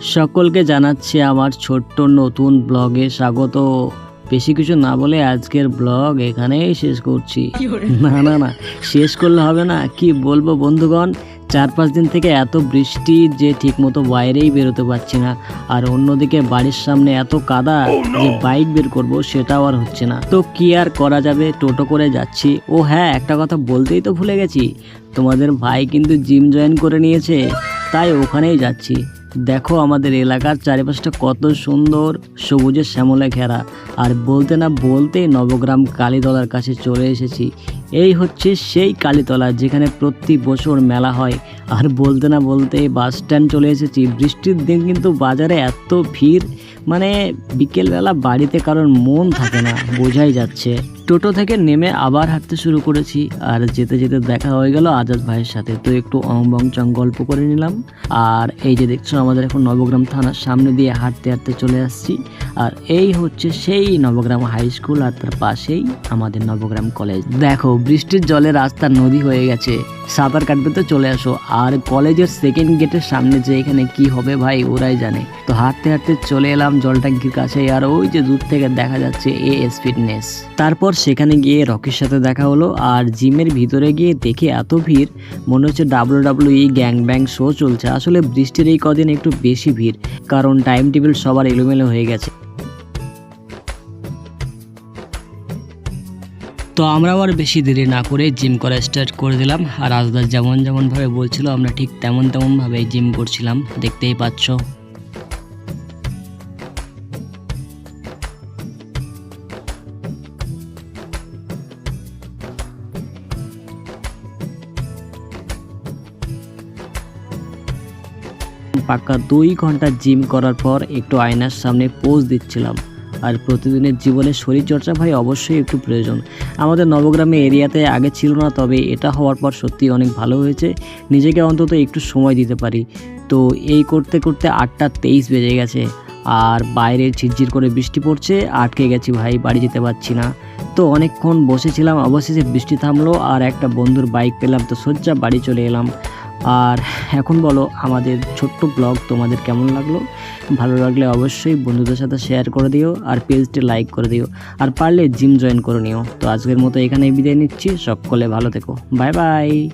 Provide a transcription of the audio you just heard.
সকলকে জানাচ্ছি আমার ছোট্ট নতুন ব্লগে স্বাগত। বেশি কিছু না বলে আজকের ব্লগ এখানেই শেষ করছি। না না না শেষ করলে হবে না। কি বলব বন্ধুগণ চার পাঁচ দিন থেকে এত বৃষ্টি যে ঠিকমতো বাইরেই বেরোতে পারছি না। আর অন্যদিকে বাড়ির সামনে এত কাদা যে বাইক বের করব সেটাও আর হচ্ছে না। তো কি আর করা যাবে? টোটো করে যাচ্ছি। ও হ্যাঁ একটা কথা বলতেই তো ভুলে গেছি। তোমাদের ভাই কিন্তু জিম জয়েন করে নিয়েছে তাই ওখানেই যাচ্ছি। দেখো আমাদের এলাকার চারিপাশটা কত সুন্দর সবুজের শ্যামলে ঘেরা। আর বলতে না বলতেই নবগ্রাম কালীতলার কাছে চলে এসেছি। এই হচ্ছে সেই কালীতলা যেখানে প্রতি বছর মেলা হয়। আর বলতে না বলতেই বাস স্ট্যান্ড চলে এসেছি। বৃষ্টির দিন কিন্তু বাজারে এত ভিড় মানে বিকেলবেলা বাড়িতে কারোর মন থাকে না, বোঝাই যাচ্ছে। টোটো থেকে নেমে আবার হাঁটতে শুরু করেছি, আর যেতে যেতে দেখা হয়ে গেল আজাদ ভাইয়ের সাথে। তো একটু অংবং চং গল্প করে নিলাম। আর এই যে দেখছ, আমাদের এখন নবগ্রাম থানার সামনে দিয়ে হাঁটতে হাঁটতে চলে আসছি। আর এই হচ্ছে সেই নবগ্রাম হাই স্কুল আর তার পাশেই আমাদের নবগ্রাম কলেজ দেখো, বৃষ্টির জলে রাস্তা নদী হয়ে গেছে। সাঁতার কাটবে তো চলে আসো। আর কলেজের সেকেন্ড গেটের সামনে যে এখানে কি হবে ভাই, ওরাই জানে। তো হাঁটতে হাঁটতে চলে এলাম জল ট্যাঙ্কির কাছে আর ওই যে দূর থেকে দেখা যাচ্ছে এ এস ফিটনেস তারপর সেখানে গিয়ে রকির সাথে দেখা হলো আর জিমের ভিতরে গিয়ে দেখে এত ভিড়, মনে হচ্ছে W W E gang bang show চলছে। আসলে বৃষ্টির এই কদিন একটু বেশি ভিড়, কারণ টাইম টেবিল সবার এলোমেলো হয়ে গেছে। তো আমরাও আর বেশি দেরি না করে জিম করা স্টার্ট করে দিলাম। আর আজদার যেমন যেমনভাবে বলছিল, আমরা ঠিক তেমন তেমনভাবে জিম করছিলাম। দেখতেই পাচ্ছ। পাক্কা দুই ঘণ্টা জিম করার পর একটু আয়নার সামনে পোজ দিচ্ছিলাম। আর প্রতিদিনের জীবনে শরীরচর্চা ভাই অবশ্যই একটু প্রয়োজন। আমাদের নবগ্রামে এরিয়াতে আগে ছিল না, তবে এটা হওয়ার পর সত্যি অনেক ভালো হয়েছে। নিজেকে অন্তত একটু সময় দিতে পারি। তো এই করতে করতে আটটা তেইশ বেজে গেছে। আর বাইরে ঝিরঝির করে বৃষ্টি পড়ছে, আটকে গেছি ভাই, বাড়ি যেতে পারছি না। তো অনেকক্ষণ বসেছিলাম, অবশেষে বৃষ্টি থামলো আর একটা বন্ধুর বাইক পেলাম তো সজ্জা বাড়ি চলে এলাম। আর এখন বলো, আমাদের ছোট্ট ব্লগ তোমাদের কেমন লাগল? ভালো লাগলে অবশ্যই বন্ধুদের সাথে শেয়ার করে দিও আর পেজটি লাইক করে দিও। আর পারলে জিম জয়েন করে নিও। তো আজকের মতো এখানে বিদায় নিচ্ছি। সকলে ভালো থেকো। Bye bye